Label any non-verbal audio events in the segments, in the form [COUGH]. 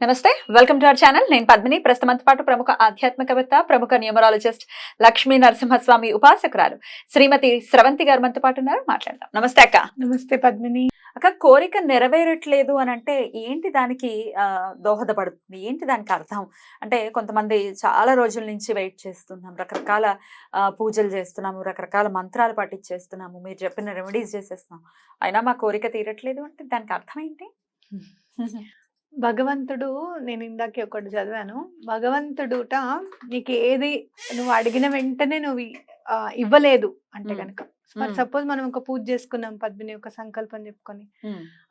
నమస్తే welcome to our channel. నేను పద్మిని. ప్రస్తుతంతో పాటు ప్రముఖ ఆధ్యాత్మికవేత్త ప్రముఖ న్యూమరాలజిస్ట్ లక్ష్మీ నరసింహస్వామి ఉపాసకురాలు శ్రీమతి స్రవంతి గారు మనతో పాటు ఉన్నారు. మాట్లాడదాం. నమస్తే అక్క. నమస్తే పద్మిని. అక్క కోరిక నెరవేరట్లేదు అని అంటే ఏంటి దానికి దోహదపడుతుంది? ఏంటి దానికి అర్థం? అంటే కొంతమంది చాలా రోజుల నుంచి వెయిట్ చేస్తున్నాం. రకరకాల పూజలు చేస్తున్నాము రకరకాల మంత్రాలు పట్టించేస్తున్నాము మీరు చెప్పిన రెమెడీస్ చేసేస్తున్నాం. అయినా మా కోరిక తీరట్లేదు అంటే దానికి అర్థం ఏంటి? [LAUGHS] భగవంతుడు నేను ఇందాకే ఒకటి చదివాను. భగవంతుడుట నీకు ఏది నువ్వు అడిగిన వెంటనే నువ్వు ఇవ్వలేదు అంటే. కనుక మ్మ్. సపోజ్ మనం ఒక పూజ చేసుకున్నాం పద్మిని ఒక సంకల్పం చెప్పుకొని.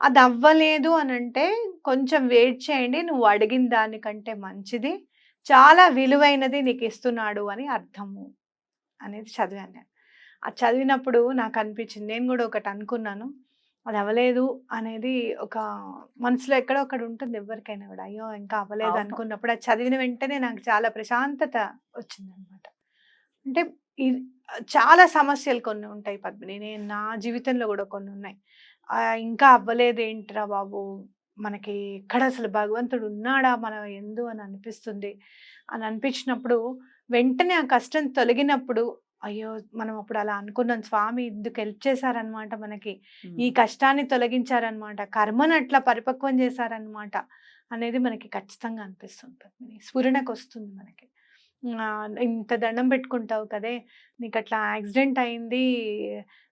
అది అవ్వలేదు అని అంటే కొంచెం వెయిట్ చేయండి నువ్వు అడిగిన దానికంటే మంచిది చాలా విలువైనది నీకు ఇస్తున్నాడు అని అర్థము అనేది చదివాను నేను. అది చదివినప్పుడు నాకు అనిపించింది. నేను కూడా ఒకటి అనుకున్నాను. అది అవ్వలేదు అనేది ఒక మనసులో ఎక్కడో ఒకటి ఉంటుంది ఎవరికైనా కూడా. అయ్యో! ఇంకా అవ్వలేదు. అనుకున్నప్పుడు అది చదివిన వెంటనే నాకు చాలా ప్రశాంతత వచ్చింది అనమాట అంటే చాలా సమస్యలు కొన్ని ఉంటాయి పద్మిని. నేను నా జీవితంలో కూడా కొన్ని ఉన్నాయి. ఇంకా అవ్వలేదు ఏంట్రా బాబు? మనకి ఎక్కడ అసలు భగవంతుడు ఉన్నాడా? మన ఎందు అని అనిపిస్తుంది. అని అనిపించినప్పుడు వెంటనే ఆ కష్టం తొలగినప్పుడు అయ్యో! మనం అప్పుడు అలా అనుకున్నాం. స్వామి ఇందుకు హెల్ప్ చేశారనమాట మనకి. ఈ కష్టాన్ని తొలగించారనమాట. కర్మను అట్లా పరిపక్వం చేశారనమాట అనేది మనకి ఖచ్చితంగా అనిపిస్తుంది. స్ఫురణకు వస్తుంది మనకి ఇంత దండం పెట్టుకుంటావు కదే నీకు అట్లా యాక్సిడెంట్ అయింది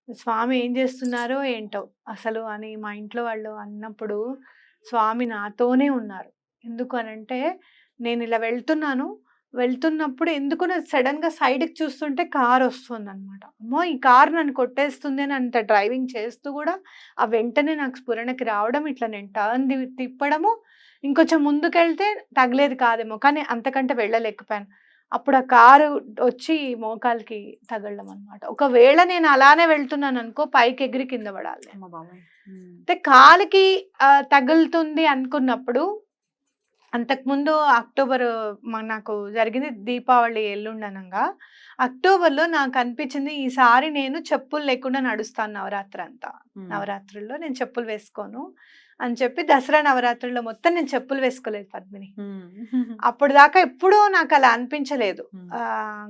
స్వామి ఏం చేస్తున్నారో ఏంటో అసలు అని మా ఇంట్లో వాళ్ళు అన్నప్పుడు స్వామి నాతోనే ఉన్నారు. ఎందుకు అనంటే నేను ఇలా వెళ్తున్నాను వెళ్తున్నప్పుడు ఎందుకు సడన్గా సైడ్కి చూస్తుంటే కార్ వస్తుంది అనమాట అమ్మో! ఈ కార్ నన్ను కొట్టేస్తుంది అని అంత డ్రైవింగ్ చేస్తూ కూడా ఆ వెంటనే నాకు స్ఫురణకి రావడం ఇట్లా నేను టర్న్ తిప్పడము ఇంకొంచెం ముందుకెళ్తే తగలేదు కాదేమో కానీ అంతకంటే వెళ్ళలేకపోయాను. అప్పుడు ఆ కారు వచ్చి మోకాలకి తగలడం అనమాట ఒకవేళ నేను అలానే వెళ్తున్నాను అనుకో పైకి ఎగిరి కింద పడాలి. అయితే కాలుకి తగులుతుంది అనుకున్నప్పుడు అంతకుముందు అక్టోబర్ నాకు జరిగింది దీపావళి ఎల్లుండనంగా. అక్టోబర్లో నాకు అనిపించింది ఈసారి నేను చెప్పులు లేకుండా నడుస్తాను నవరాత్రి అంతా. నవరాత్రుల్లో నేను చెప్పులు వేసుకోను అని చెప్పి దసరా నవరాత్రుల్లో మొత్తం నేను చెప్పులు వేసుకోలేదు పద్మిని. [LAUGHS] అప్పుడు దాకా ఎప్పుడూ నాకు అలా అనిపించలేదు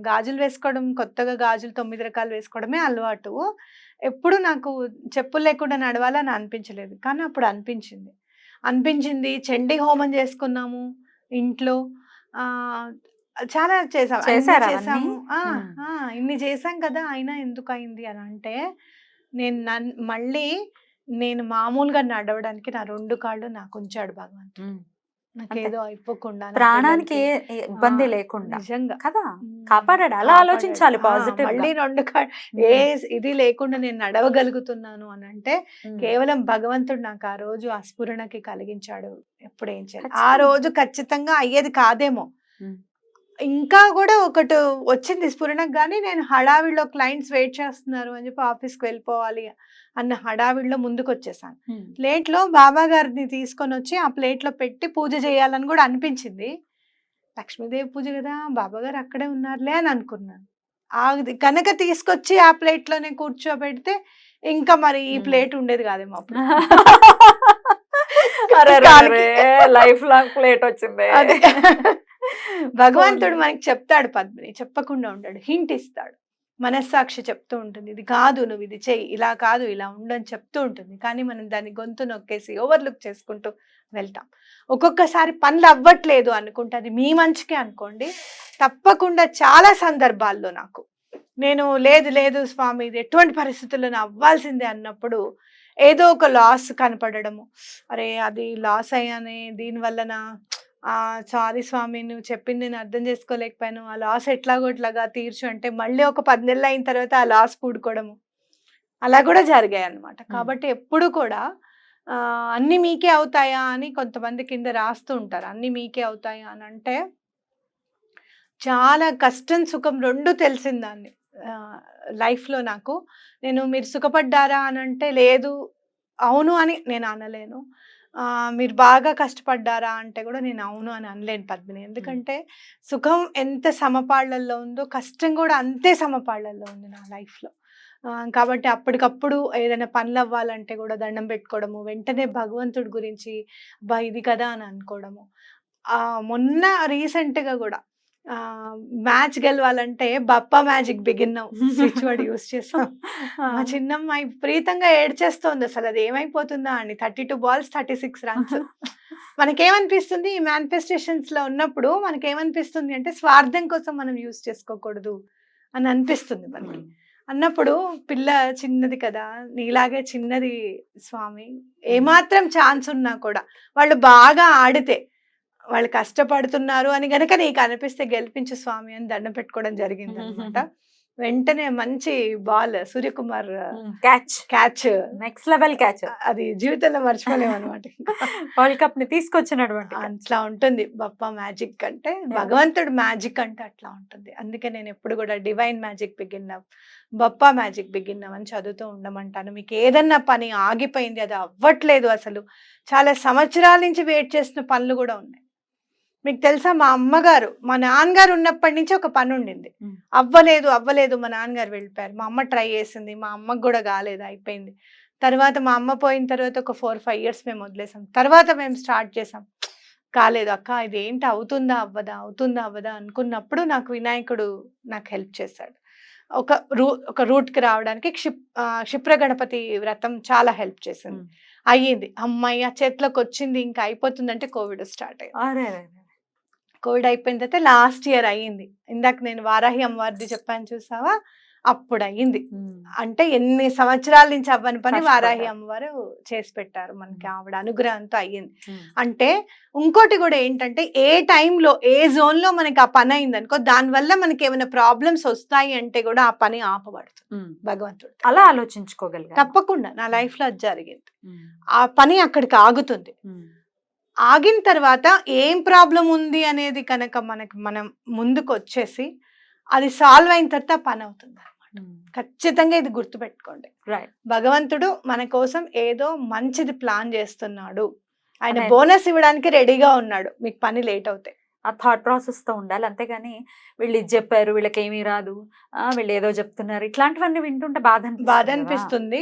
గాజులు వేసుకోవడం కొత్తగా గాజులు తొమ్మిది రకాలు వేసుకోవడమే అలవాటు. ఎప్పుడు నాకు చెప్పులు లేకుండా నడవాలని అనిపించలేదు. కానీ అప్పుడు అనిపించింది. అనిపించింది చండీ హోమం చేసుకున్నాము ఇంట్లో ఆ చాలా చేసాం? చేసాము ఆ, మ్మ్. ఆ, ఇన్ని చేసాం కదా అయినా ఎందుకు అయింది అని అంటే నేను మళ్ళీ నేను మామూలుగా నడవడానికి నా రెండు కాళ్ళు నాకు ఉంచాడు భగవంతుడు. నాకేదో అయిపోకుండా ప్రాణానికి. ఏ- ఇబ్బంది లేకుండా నిజంగా కదా. కాపాడాడు అలా. ఆలోచించాలి పాజిటివ్ మళ్ళీ రెండు కా- ఏ ఇది లేకుండా నేను నడవగలుగుతున్నాను అని అంటే కేవలం భగవంతుడు నాకు ఆ రోజు ఆ స్ఫురణకి కలిగించాడు ఎప్పుడు ఏం చేయాలి ఆ ఖచ్చితంగా. రోజు ఖచ్చితంగా అయ్యేది కాదేమో. ఇంకా కూడా ఒకటి వచ్చింది స్ఫురణకు కానీ నేను హడావిడిలో క్లయింట్స్ వెయిట్ చేస్తున్నారు అని చెప్పి ఆఫీస్కి వెళ్ళిపోవాలి అన్న హడావిడిలో ముందుకు వచ్చేసాను ప్లేట్లో బాబా గారిని తీసుకొని వచ్చి ఆ ప్లేట్లో పెట్టి పూజ చేయాలని కూడా అనిపించింది. లక్ష్మీదేవి పూజ కదా బాబా గారు అక్కడే ఉన్నారులే అని అనుకున్నాను. అది కనుక తీసుకొచ్చి ఆ ప్లేట్లోనే కూర్చోబెడితే ఇంకా మరి ఈ. ప్లేట్ ఉండేది కాదేమో అప్పుడు. [LAUGHS] లైఫ్ లాంగ్ ప్లేట్ వచ్చింది. అది. [LAUGHS] భగవంతుడు మనకి చెప్తాడు పద్మిని చెప్పకుండా ఉంటాడు హింట్ ఇస్తాడు. మనస్సాక్షి చెప్తూ ఉంటుంది. ఇది కాదు నువ్వు ఇది చెయ్యి. ఇలా కాదు ఇలా ఉండని చెప్తూ ఉంటుంది. కానీ మనం దాన్ని గొంతు నొక్కేసి ఓవర్లుక్ చేసుకుంటూ వెళ్తాం. ఒక్కొక్కసారి పనులు అవ్వట్లేదు అనుకుంటే అది మీ మంచికే అనుకోండి. తప్పకుండా చాలా సందర్భాల్లో నాకు. నేను లేదు లేదు స్వామి ఇది ఎటువంటి పరిస్థితుల్లో అవ్వాల్సిందే అన్నప్పుడు ఏదో ఒక లాస్ కనపడము అరే అది లాస్ అయ్యానే దీనివల్ల సారీ స్వామి నువ్వు చెప్పింది నేను అర్థం చేసుకోలేకపోయాను. ఆ లాస్ ఎట్లాగో ఇట్లాగా తీర్చు అంటే మళ్ళీ ఒక పది నెలలు అయిన తర్వాత ఆ లాస్ పూడుకోవడము అలా కూడా జరిగాయి అన్నమాట కాబట్టి ఎప్పుడు కూడా అన్ని మీకే అవుతాయా అని కొంతమంది కింద రాస్తూ ఉంటారు. అన్ని మీకే అవుతాయా అని అంటే చాలా కష్టం సుఖం రెండు తెలిసింది దాన్ని. లైఫ్లో నాకు. నేను మీరు సుఖపడ్డారా అని అంటే లేదు అవును అని నేను అనలేను. మీరు బాగా కష్టపడ్డారా అంటే కూడా నేను అవును అని అనలేను పద్మిని. ఎందుకంటే సుఖం ఎంత సమపాళ్ళలో ఉందో కష్టం కూడా అంతే సమపాళ్ళలో ఉంది నా లైఫ్లో. కాబట్టి అప్పటికప్పుడు ఏదైనా పనులు అవ్వాలంటే కూడా దండం పెట్టుకోవడము వెంటనే భగవంతుడి గురించి బా ఇది కదా అని అనుకోవడము. మొన్న రీసెంట్గా కూడా మ్యాచ్ గెలవాలంటే Bappa magic begin switch word use చేస్తాం. [LAUGHS] మా చిన్నమ్మాయి విపరీతంగా ఏడ్చేస్తోంది అసలు అది ఏమైపోతుందా అని thirty two balls thirty six runs. [LAUGHS] మనకేమనిపిస్తుంది ఈ మేనిఫెస్టేషన్స్లో ఉన్నప్పుడు మనకేమనిపిస్తుంది అంటే స్వార్థం కోసం మనం యూస్ చేసుకోకూడదు అని అనిపిస్తుంది మనకి. అన్నప్పుడు పిల్ల చిన్నది కదా నీలాగే చిన్నది స్వామి ఏమాత్రం ఛాన్స్ ఉన్నా కూడా వాళ్ళు బాగా ఆడితే వాళ్ళు కష్టపడుతున్నారు అని గనక నీకు అనిపిస్తే గెలిపించు స్వామి అని దండం పెట్టుకోవడం జరిగింది అనమాట వెంటనే మంచి ball Suryakumar catch catch next level catch అది జీవితంలో మర్చిపోలేము అనమాట వరల్డ్ కప్ని తీసుకొచ్చినటువంటి. అట్లా ఉంటుంది. బప్ప మ్యాజిక్ అంటే భగవంతుడు మ్యాజిక్ అంటే అట్లా ఉంటుంది. అందుకే నేను ఎప్పుడు కూడా divine magic begin Bappa magic begin అని చదువుతూ ఉండమంటాను. మీకు ఏదన్నా పని ఆగిపోయింది అది అవ్వట్లేదు అసలు. చాలా సంవత్సరాల నుంచి వెయిట్ చేసిన పనులు కూడా ఉన్నాయి. మీకు తెలుసా మా అమ్మగారు మా నాన్నగారు ఉన్నప్పటి నుంచి ఒక పని ఉండింది. అవ్వలేదు అవ్వలేదు మా నాన్నగారు వెళ్ళిపోయారు. మా అమ్మ ట్రై చేసింది మా అమ్మకు కూడా కాలేదు అయిపోయింది. తర్వాత మా అమ్మ పోయిన తర్వాత ఒక ఫోర్ ఫైవ్ ఇయర్స్ మేము వదిలేసాం. తర్వాత మేము స్టార్ట్ చేసాం. కాలేదు అక్క ఇది ఏంటి అవుతుందా అవ్వదా అవుతుందా అవ్వదా అనుకున్నప్పుడు నాకు వినాయకుడు నాకు హెల్ప్ చేశాడు. ఒక రూ ఒక రూట్కి రావడానికి క్షిప్ ఆ, క్షిప్ర గణపతి వ్రతం చాలా హెల్ప్ చేసింది. అయ్యింది. అమ్మాయి చేతిలోకి వచ్చింది ఇంకా అయిపోతుందంటే కోవిడ్ స్టార్ట్ అయ్యింది. కోవిడ్ అయిపోయిన తర్వాత లాస్ట్ ఇయర్ అయ్యింది ఇందాక నేను వారాహి అమ్మవారిది చెప్పాను చూసావా? అప్పుడు అయ్యింది. అంటే ఎన్ని సంవత్సరాల నుంచి అవ్వని పని వారాహి. అమ్మవారు చేసి పెట్టారు మనకి ఆవిడ అనుగ్రహంతో అయ్యింది. అంటే ఇంకోటి కూడా ఏంటంటే ఏ టైంలో ఏ జోన్లో మనకి ఆ పని అయింది అనుకో దానివల్ల మనకి ఏమైనా ప్రాబ్లమ్స్ వస్తాయి అంటే కూడా ఆ పని ఆపబడుతుంది. భగవంతుడు అలా ఆలోచించుకోగలిగా తప్పకుండా. నా లైఫ్లో అది జరిగింది. ఆ పని అక్కడికి ఆగుతుంది. ఆగిన తర్వాత ఏం ప్రాబ్లం ఉంది అనేది కనుక మనకి మనం ముందుకు వచ్చేసి అది సాల్వ్ అయిన తర్వాత పని అవుతుంది అనమాట ఖచ్చితంగా ఇది గుర్తుపెట్టుకోండి. రైట్ భగవంతుడు మన కోసం ఏదో మంచిది ప్లాన్ చేస్తున్నాడు. ఆయన బోనస్ ఇవ్వడానికి రెడీగా ఉన్నాడు. మీకు పని లేట్ అవుతాయి ఆ థాట్ ప్రాసెస్తో ఉండాలి. అంతేగాని వీళ్ళు ఇది చెప్పారు వీళ్ళకి ఏమీ రాదు వీళ్ళు ఏదో చెప్తున్నారు. ఇట్లాంటివన్నీ వింటుంటే బాధ అనిపిస్తుంది బాధ. అనిపిస్తుంది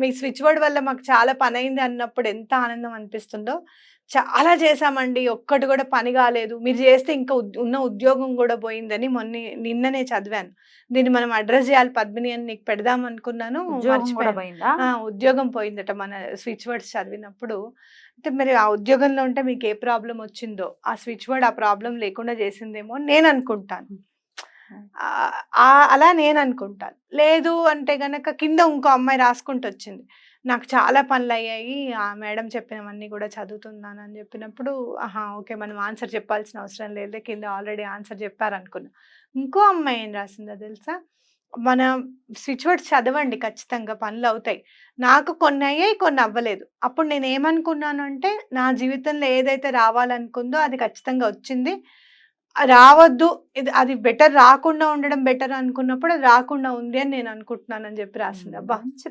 మీ స్విచ్ బోర్డ్ వల్ల మాకు చాలా పని అయింది అన్నప్పుడు ఎంత ఆనందం అనిపిస్తుందో. చాలా చేశామండి. ఒక్కటి కూడా పని కాలేదు. మీరు చేస్తే ఇంకా ఉన్న ఉద్యోగం కూడా పోయిందని మొన్న నిన్ననే చదివాను. దీన్ని మనం అడ్రస్ చేయాలి పద్మిని అని నీకు పెడదాం అనుకున్నాను ఉద్యోగం పోయిందట మన స్విచ్ వర్డ్స్ చదివినప్పుడు. అంటే మరి ఆ ఉద్యోగంలో ఉంటే మీకు ఏ ప్రాబ్లం వచ్చిందో ఆ స్విచ్ వర్డ్ ఆ ప్రాబ్లం లేకుండా చేసిందేమో నేను అనుకుంటాను. అలా నేను అనుకుంటాను. లేదు అంటే గనక కింద ఇంకో అమ్మాయి రాసుకుంటూ వచ్చింది. నాకు చాలా పనులు అయ్యాయి ఆ మేడం చెప్పినవన్నీ కూడా చదువుతున్నాను అని చెప్పినప్పుడు ఆహా ఓకే మనం ఆన్సర్ చెప్పాల్సిన అవసరం లేదు కింద ఆల్రెడీ ఆన్సర్ చెప్పారనుకున్నా. ఇంకో అమ్మాయి ఏం రాసిందో తెలుసా? మన స్విచ్ వర్డ్స్ చదవండి ఖచ్చితంగా పనులు అవుతాయి. నాకు కొన్ని అయ్యాయి కొన్ని అవ్వలేదు. అప్పుడు నేను ఏమనుకున్నాను అంటే నా జీవితంలో ఏదైతే రావాలనుకుందో అది ఖచ్చితంగా వచ్చింది. రావద్దు ఇది అది బెటర్ రాకుండా ఉండడం బెటర్ అనుకున్నప్పుడు అది రాకుండా ఉంది అని నేను అనుకుంటున్నాను అని చెప్పి రాసింది. అబ్బా!